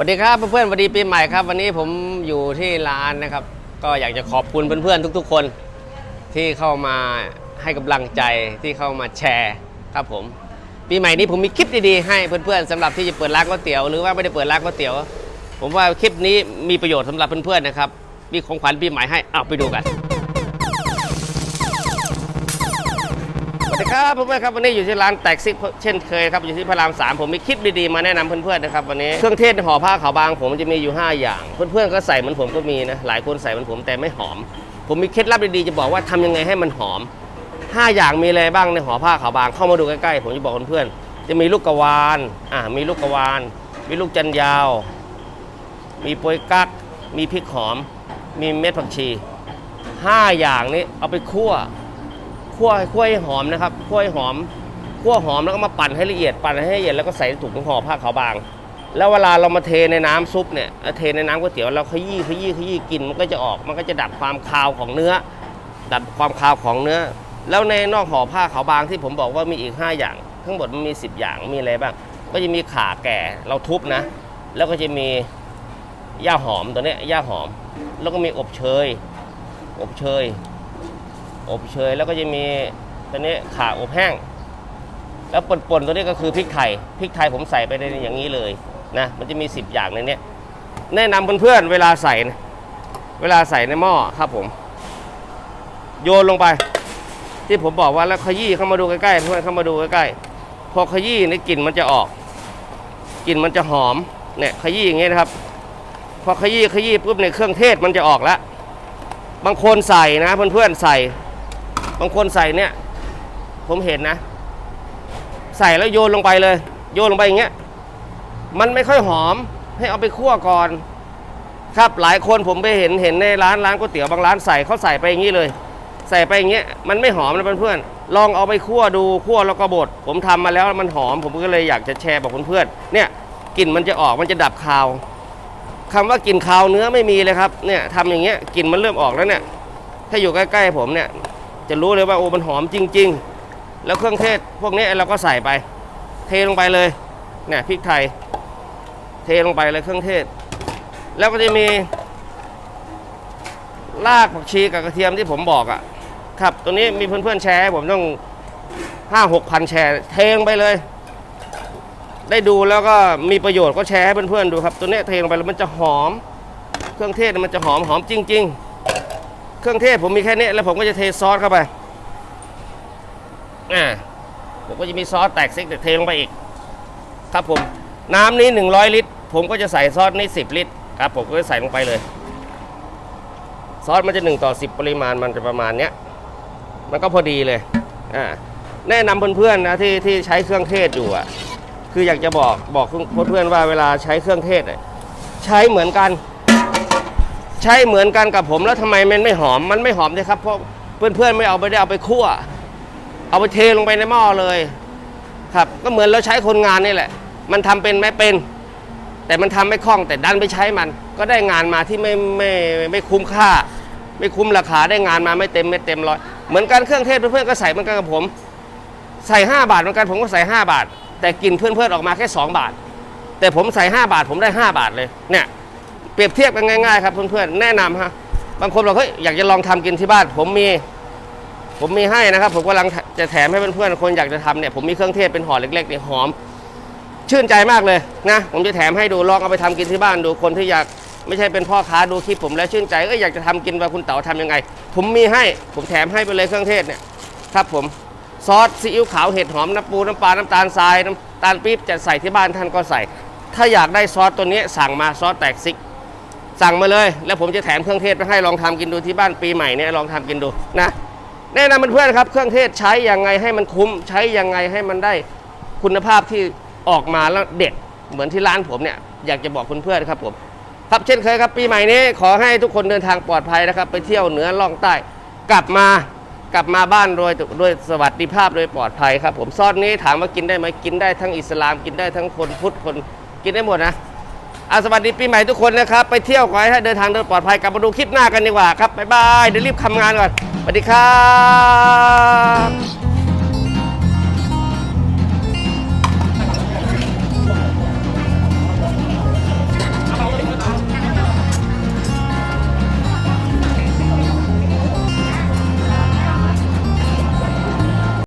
สวัสดีครับเพื่อนๆสวัสดีปีใหม่ครับ วันนี้ผมอยู่ที่ร้านนะครับ ก็อยากจะขอบคุณเพื่อนๆทุก ๆ คนที่เข้ามาให้กำลังใจที่เข้ามาแชร์ครับผม ปีใหม่นี้ผมมีคลิปดีๆให้เพื่อนๆสำหรับที่จะเปิดร้านก๋วยเตี๋ยวหรือว่าไม่ได้เปิดร้านก๋วยเตี๋ยว ผมว่าคลิปนี้มีประโยชน์สำหรับเพื่อนๆนะครับมีของขวัญปีใหม่ให้เอาไปดูกัน ครับเพื่อนๆครับวันนี้อยู่ที่ร้านแตกซิกเช่นเคยครับอยู่ที่พระรามสามผมมีคลิปดีๆมาแนะนำเพื่อนๆนะครับวันนี้เครื่องเทศห่อผ้าขาวบางผมจะมีอยู่ 5 อย่าง เพื่อนๆก็ใส่เหมือนผมก็มีนะหลายคนใส่เหมือนผมแต่ไม่หอม ผมมีเคล็ดลับดีๆจะบอกว่าทำยังไงให้มันหอม 5 อย่างมีอะไรบ้างในห่อผ้าขาวบางเข้ามาดูใกล้ๆผมจะบอกเพื่อนๆจะมีลูกกะวานอ่ามีลูกกะวาน มีลูกจันยาว มีโปยกั๊กมีพริกหอม มีเม็ดผักชีห้าอย่างนี้เอาไปคั่ว คั่วคั่วให้หอมนะครับคั่วให้หอมคั่วหอมแล้วก็มาปั่นให้ละเอียดปั่นให้ละเอียดแล้วก็ใส่ถุงห่อผ้าขาวบาง แล้วเวลาเรามาเทในน้ำซุปเนี่ยเทในน้ำก๋วยเตี๋ยวเราขยี้ขยี้ขยี้กินมันก็จะออกมันก็จะดับความคาวของเนื้อ ดับความคาวของเนื้อ แล้วในนอกห่อผ้าขาวบางที่ผมบอกว่ามีอีก 5 อย่าง ทั้งหมดมันมี 10 อย่างมีอะไรบ้าง ก็จะมีขาแก่เราทุบนะ แล้วก็จะมีหญ้าหอมตัวเนี้ยหญ้าหอม แล้วก็มีอบเชยอบเชย อบเชยแล้วก็จะมีตัวนี้ข่าอบแห้ง แล้วป่นๆตัวนี้ก็คือพริกไทยพริกไทยผมใส่ไปในอย่างนี้เลยนะมันจะมี 10 อย่างในนี้แนะนำเพื่อนๆเวลาใส่นะเวลาใส่ในหม้อครับผม โยนลงไป ที่ผมบอกว่าแล้วขยี้เข้ามาดูใกล้ๆเพื่อนเข้ามาดูใกล้ๆพอขยี้ในกลิ่นมันจะออกกลิ่นมันจะหอมเนี่ยขยี้อย่างเงี้ยนะครับ พอขยี้ขยี้ปุ๊บเนี่ยเครื่องเทศมันจะออกแล้วบางคนใส่นะเพื่อนๆใส่ บางคนใส่เนี่ย ผมเห็นนะ ใส่แล้วโยนลงไปเลย โยนลงไปอย่างเงี้ย มันไม่ค่อยหอม ให้เอาไปคั่วก่อน ครับหลายคนผมไปเห็นเห็นในร้านร้านก๋วยเตี๋ยวบางร้านใส่เขาใส่ไปอย่างนี้เลย ใส่ไปอย่างเงี้ยมันไม่หอมนะเพื่อนๆลองเอาไปคั่วดูคั่วแล้วก็บดผมทำมาแล้วมันหอม ผมก็เลยอยากจะแชร์บอกเพื่อนๆเนี่ยกลิ่นมันจะออกมันจะดับคาวคำว่ากลิ่นคาวเนื้อไม่มีเลยครับเนี่ยทำอย่างเงี้ยกลิ่นมันเริ่มออกแล้วเนี่ยถ้าอยู่ใกล้ๆผมเนี่ย จะรู้เลยว่าโอ้มันหอมจริง ๆ แล้วเครื่องเทศพวกนี้เราก็ใส่ไป เทลงไปเลยเนี่ยพริกไทย เทลงไปเลยเครื่องเทศ แล้วก็จะมีรากผักชีกับกระเทียมที่ผมบอกอะ่ะ ครับตัวนี้มีเพื่อนๆแชร์ผมต้องห้าหกพันแชร์ เทลงไปเลย ได้ดูแล้วก็มีประโยชน์ก็แชร์ให้เพื่อนๆดูครับ ตัวนี้เทลงไปแล้วมันจะหอม เครื่องเทศมันจะหอมหอมจริง ๆ เครื่องเทศผมมีแค่นี้แล้วผมก็จะเทซอสเข้าไปอ่าผมก็จะมีซอสแตกซิกเทลงไปอีก ครับผมน้ำนี้ 100 ลิตร ผมก็จะใส่ซอสนี้ 10 ลิตรครับผมก็จะใส่ลงไปเลย ซอสมันจะ 1 ต่อ 10 ปริมาณมันจะประมาณเนี้ยมันก็พอดีเลยอ่าแนะนำเพื่อนๆนะที่ที่ใช้เครื่องเทศอยู่อะคืออยากจะบอกบอกเพื่อนๆว่าเวลาใช้เครื่องเทศใช้เหมือนกัน ใช้เหมือนกันกับผมแล้วทำไมมันไม่หอมมันไม่หอมเลยครับเพราะเพื่อนๆไม่เอาไปได้เอาไปคั่ว เอาไปเทลงไปในหม้อเลยครับ ก็เหมือนเราใช้คนงานนี่แหละ มันทำเป็นไม่เป็น แต่มันทำไม่คล่องแต่ดันไปใช้มัน ก็ได้งานมาที่ไม่ไม่ไม่คุ้มค่า ไม่คุ้มราคาได้งานมาไม่เต็มไม่เต็มร้อยเหมือนกันเครื่องเทศเพื่อนๆก็ใส่เหมือนกันกับผม ใส่ 5 บาทเหมือนกันผมก็ใส่ 5 บาท แต่กินเพื่อนๆออกมาแค่ 2 บาท แต่ผมใส่ 5 บาทผมได้ 5 บาทเลยเนี่ย ปรียบเทียบกันง่ายๆครับเพื่อนๆแนะนำฮะบางคนบอกเฮ้ยอยากจะลองทำกินที่บ้าน ผมมี ผมมีให้นะครับ ผมกำลังจะแถมให้เพื่อนๆคนอยากจะทำเนี่ยผมมีเครื่องเทศเป็นห่อเล็กๆเนี่ยหอม ชื่นใจมากเลยนะผมจะแถมให้ดูลองเอาไปทำกินที่บ้านดูคนที่อยากไม่ใช่เป็นพ่อค้าดูคลิปผมแล้วชื่นใจก็อยากจะทำกินว่าคุณเต๋าทำยังไง ผมมีให้ผมแถมให้ไปเลยเครื่องเทศเนี่ยครับผมซอสซีอิ๊วขาวเห็ดหอมน้ำปูน้ำปลาน้ำตาลทรายน้ำตาลปี๊บจะใส่ที่บ้านท่านก็ใส่ ถ้าอยากได้ซอสตัวนี้สั่งมาซอสแตกซิก สั่งมาเลย แล้วผมจะแถมเครื่องเทศไปให้ลองทำกินดูที่บ้านปีใหม่เนี่ยลองทำกินดูนะแนะนำเพื่อนๆครับ เครื่องเทศใช้ยังไงให้มันคุ้ม ใช้ยังไงให้มันได้คุณภาพที่ออกมาแล้วเด็ดเหมือนที่ร้านผมเนี่ยอยากจะบอกเพื่อนๆครับผมครับเช่นเคยครับปีใหม่นี้ขอให้ทุกคนเดินทางปลอดภัยนะครับ ไปเที่ยวเหนือล่องใต้ กลับมากลับมาบ้านโดยโดยสวัสดิภาพโดยปลอดภัยครับผมซอสนี้ถามว่ากินได้ไหมกินได้ทั้งอิสลามกินได้ทั้งคนพุทธคนกินได้หมดนะ อาสวัสดีปีใหม่ทุกคนนะครับ ไปเที่ยวขอให้เดินทางโดยปลอดภัยกลับมาดูคลิปหน้ากันดีกว่าครับ บ๊ายบาย เดี๋ยวรีบทำงานก่อน สวัสดีครับ